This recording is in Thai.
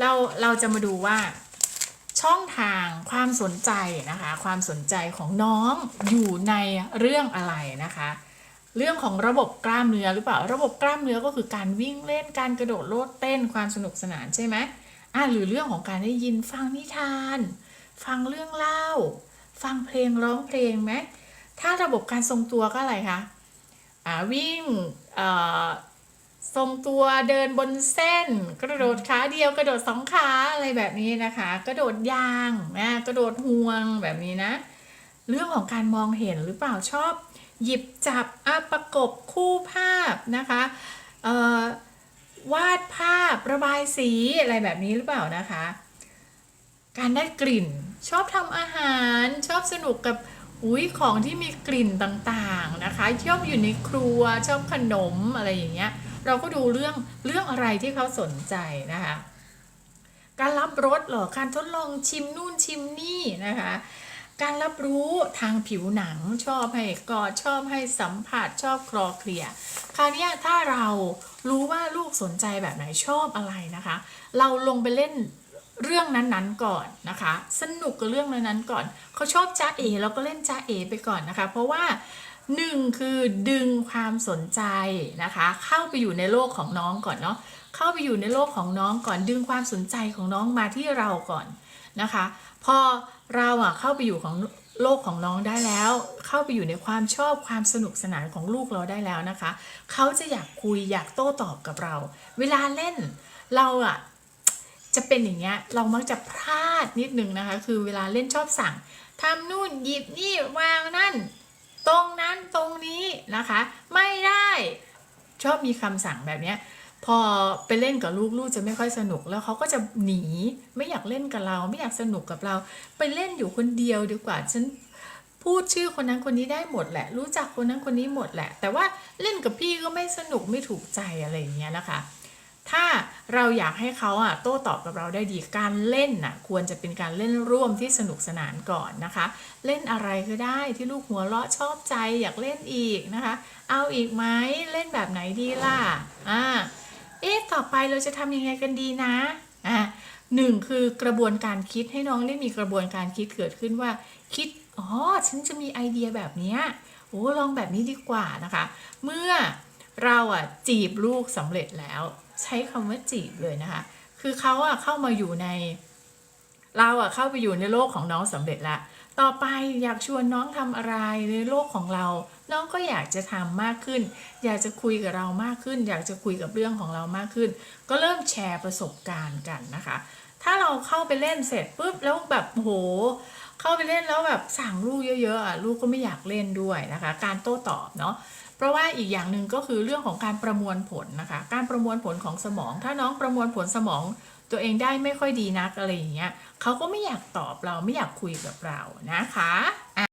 เราเราจะมาดูว่าช่องทางความสนใจนะคะความสนใจของน้องอยู่ในเรื่องอะไรนะคะ เรื่องของระบบกล้ามเนื้อหรือเปล่าระบบกล้ามเนื้อก็คือการวิ่งเล่นการกระโดดโลดเต้นความสนุกสนานใช่ไหมอะหรือเรื่องของการได้ยินฟังนิทาน ฟังเรื่องเล่า ฟังเพลงร้องเพลงไหมถ้าระบบการทรงตัวก็อะไรคะอ่าวิ่งเอ่อ ทรงตัวเดินบนเส้น กระโดดขาเดียวกระโดดสองขาอะไรแบบนี้นะคะ กระโดดยางนะกระโดดห่วงแบบนี้นะ เรื่องของการมองเห็นหรือเปล่าชอบ หยิบจับอะประกบคู่ภาพนะคะวาดภาพระบายสีอะไรแบบนี้หรือเปล่านะคะ การได้กลิ่น ชอบทำอาหาร ชอบสนุกกับอุ้ยของที่มีกลิ่นต่างๆนะคะชอบอยู่ในครัวชอบขนมอะไรอย่างเงี้ย เราก็ดูเรื่องเรื่องอะไรที่เขาสนใจนะคะ การรับรสหรอการทดลองชิมนู่นชิมนี่นะคะการรับรู้ทางผิวหนังชอบให้กอดชอบให้สัมผัสชอบคลอเคลียคราวนี้ถ้าเรารู้ว่าลูกสนใจแบบไหนชอบอะไรนะคะ เราลงไปเล่นเรื่องนั้นๆก่อนนะคะ สนุกกับเรื่องนั้นๆก่อนเขาชอบจ้าเอเราก็เล่นจ้าเอไปก่อนนะคะ เพราะว่า หนึ่งคือดึงความสนใจนะคะ เข้าไปอยู่ในโลกของน้องก่อนเนาะเข้าไปอยู่ในโลกของน้องก่อนดึงความสนใจของน้องมาที่เราก่อนนะคะ พอเราอะเข้าไปอยู่ของโลกของน้องได้แล้ว เข้าไปอยู่ในความชอบความสนุกสนานของลูกเราได้แล้วนะคะ เขาจะอยากคุยอยากโต้ตอบกับเรา เวลาเล่นเราอะจะเป็นอย่างเงี้ยเรามักจะพลาดนิดนึงนะคะ คือเวลาเล่นชอบสั่งทำนู่นหยิบนี่วางนั่น ตรงนั้นตรงนี้นะคะ ไม่ได้ชอบมีคำสั่งแบบนี้พอไปเล่นกับลูกลูกจะไม่ค่อยสนุกแล้วเขาก็จะหนีไม่อยากเล่นกับเรา ไม่อยากสนุกกับเรา ไปเล่นอยู่คนเดียวดีกว่าฉันพูดชื่อคนนั้นคนนี้ได้หมดแหละ รู้จักคนนั้นคนนี้หมดแหละ แต่ว่าเล่นกับพี่ก็ไม่สนุกไม่ถูกใจอะไรอย่างเงี้ยนะคะ ถ้าเราอยากให้เขาอะโต้ตอบกับเราได้ดีการเล่นน่ะควรจะเป็นการเล่นร่วมที่สนุกสนานก่อนนะคะ เล่นอะไรก็ได้ที่ลูกหัวเราะชอบใจอยากเล่นอีกนะคะ เอาอีกไหมเล่นแบบไหนดีล่ะอ่าเอ๊ะต่อไปเราจะทำยังไงกันดีนะอะหนึ่งคือกระบวนการคิดให้น้องได้มีกระบวนการคิดเกิดขึ้นว่า คิดอ๋อฉันจะมีไอเดียแบบนี้โอ้ลองแบบนี้ดีกว่านะคะ เมื่อ เราอะจีบลูกสำเร็จแล้ว ใช้คำว่าจีบเลยนะคะ คือเขาอะเข้ามาอยู่ใน เราอะเข้าไปอยู่ในโลกของน้องสำเร็จแล้วต่อไปอยากชวนน้องทำอะไรในโลกของเรา น้องก็อยากจะทำมากขึ้น อยากจะคุยกับเรามากขึ้น อยากจะคุยกับเรื่องของเรามากขึ้น ก็เริ่มแชร์ประสบการณ์กันนะคะ ถ้าเราเข้าไปเล่นเสร็จปุ๊บแล้วแบบโห เข้าไปเล่นแล้วแบบสั่งลูกเยอะๆอะลูกก็ไม่อยากเล่นด้วยนะคะ การโต้ตอบเนาะเพราะว่าอีกอย่างหนึ่งก็คือเรื่องของการประมวลผลนะคะ การประมวลผลของสมอง ถ้าน้องประมวลผลสมองตัวเองได้ไม่ค่อยดีนักอะไรอย่างเงี้ยเขาก็ไม่อยากตอบเราไม่อยากคุยกับเรานะคะอะ